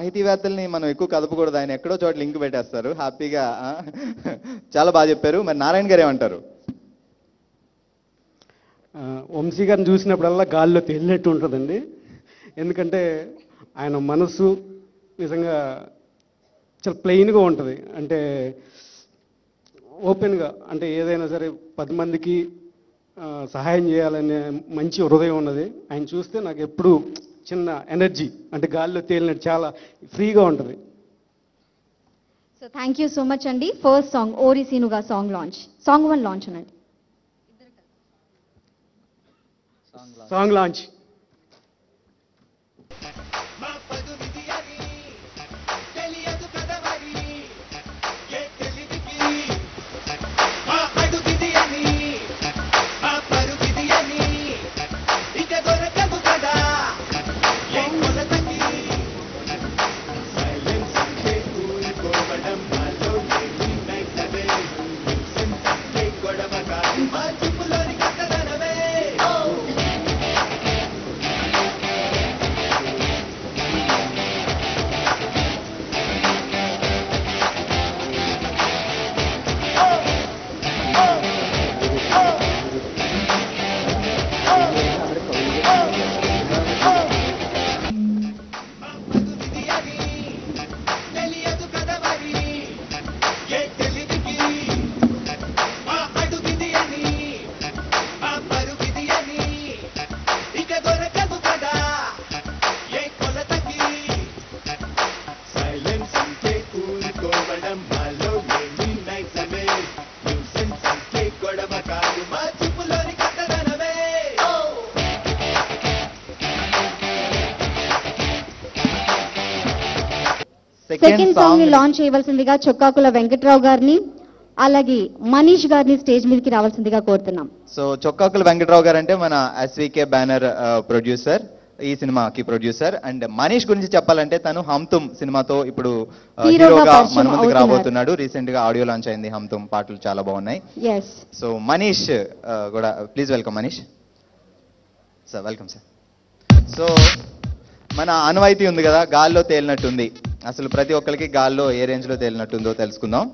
సాహితీవేత్తల్ని మనం ఎక్కువ కదపకూడదు. ఆయన ఎక్కడో చోట లింక్ పెట్టేస్తారు. హ్యాపీగా చాలా బాగా చెప్పారు. మరి నారాయణ గారు ఏమంటారు? వంశీ గారిని చూసినప్పుడల్లా గాల్లో తేలినట్టు ఉంటుందండి. ఎందుకంటే ఆయన మనసు నిజంగా చాలా ప్లెయిన్గా ఉంటుంది. అంటే ఓపెన్గా అంటే ఏదైనా సరే పది మందికి సహాయం చేయాలనే మంచి హృదయం ఉన్నది. ఆయన చూస్తే నాకు ఎప్పుడు చిన్న ఎనర్జీ అంటే గాల్లో తేలినట్టు చాలా ఫ్రీగా ఉంటుంది. So thank you so much అండి ఫస్ట్ సాంగ్ ఓరి సీనుగా song launch song one launch అనండి సాంగ్ లాంచ్ సెకండ్ సాంగ్ని లాంచ్ చేయవలసిందిగా చొక్కాకుల వెంకట్రావు గారిని అలాగే మనీష్ గారిని స్టేజ్ మీదకి రావాల్సిందిగా కోరుతున్నాం. సో చొక్కాకుల వెంకట్రావు గారు అంటే మన ఎస్వికే బ్యానర్ ప్రొడ్యూసర్ ఈ సినిమాకి ప్రొడ్యూసర్ అండ్ మనీష్ గురించి చెప్పాలంటే తను హమ్ తుమ్ సినిమాతో ఇప్పుడు ఆ, హీరోగా మన ముందుకు. రాబోతున్నాడు. రీసెంట్గా ఆడియో లాంచ్ అయింది హమ్ తుమ్ పాటలు చాలా బాగున్నాయి. సో మనీష్ ఆ, కూడా please welcome Manish. Sir welcome sir so మన అనువైతే ఉంది కదా గాల్లో తేలినట్టుంది. అసలు ప్రతి ఒక్కరికి గాల్లో ఏ రేంజ్లో తేలినట్టుందో తెలుసుకుందాం.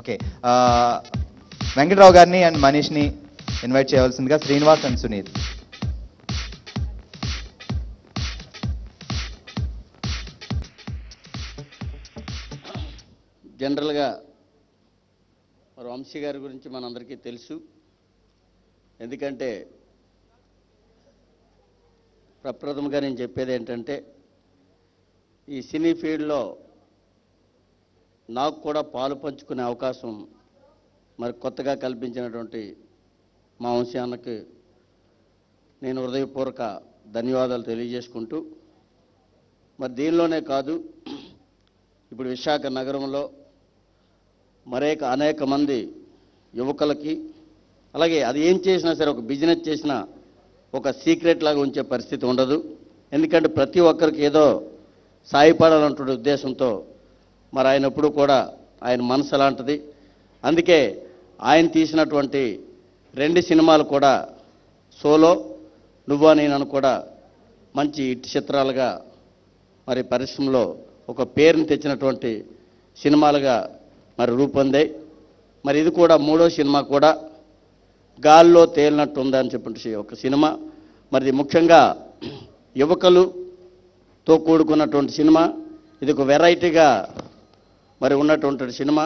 ఓకే వెంకటరావు గారిని అండ్ మనీష్ని ఇన్వైట్ చేయవలసిందిగా శ్రీనివాస్ అండ్ సునీత్ జనరల్గా మరి వంశీ గారి గురించి మనందరికీ తెలుసు. ఎందుకంటే ప్రప్రథమంగా నేను చెప్పేది ఏంటంటే ఈ సినీ ఫీల్డ్లో నాకు కూడా పాలు పంచుకునే అవకాశం మరి కొత్తగా కల్పించినటువంటి మా వంశాన్నకి నేను హృదయపూర్వక ధన్యవాదాలు తెలియజేసుకుంటూ మరి దీనిలోనే కాదు ఇప్పుడు విశాఖ నగరంలో మరేక అనేక మంది యువకులకి అలాగే అది ఏం చేసినా సరే ఒక బిజినెస్ చేసినా ఒక సీక్రెట్ లాగా ఉంచే పరిస్థితి ఉండదు. ఎందుకంటే ప్రతి ఒక్కరికి ఏదో సాయపడాలంటున్న ఉద్దేశంతో మరి ఆయన ఎప్పుడు కూడా ఆయన మనసు అలాంటిది. అందుకే ఆయన తీసినటువంటి రెండు సినిమాలు కూడా సోలో నువ్వా నేనను కూడా మంచి ఇటు చిత్రాలుగా మరి పరిశ్రమలో ఒక పేరుని తెచ్చినటువంటి సినిమాలుగా మరి రూపొందాయి. మరి ఇది కూడా మూడో సినిమా కూడా గాల్లో తేలినట్టు ఉందని చెప్పి ఒక సినిమా. మరి ముఖ్యంగా యువకులుతో కూడుకున్నటువంటి సినిమా. ఇది ఒక వెరైటీగా మరి ఉన్నటువంటి సినిమా.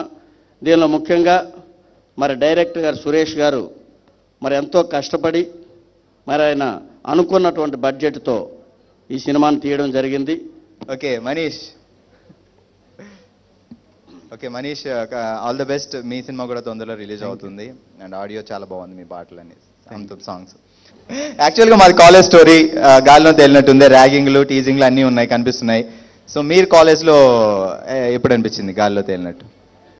దీనిలో ముఖ్యంగా మరి డైరెక్టర్ గారు సురేష్ గారు మరి ఎంతో కష్టపడి మరి ఆయన అనుకున్నటువంటి బడ్జెట్తో ఈ సినిమాను తీయడం జరిగింది. Okay Manish. Okay Manish all the best me cinema కూడా తొందరలో రిలీజ్ అవుతుంది. అండ్ ఆడియో చాలా బాగుంది మీ పాటలన్నీ. సాంగ్స్ యాక్చువల్గా మాది కాలేజ్ స్టోరీ గాలిలో తేలినట్టుంది. ర్యాగింగ్లు టీజింగ్లు అన్నీ ఉన్నాయి కనిపిస్తున్నాయి. సో మీరు కాలేజ్లో ఎప్పుడు అనిపించింది గాలిలో తేలినట్టు?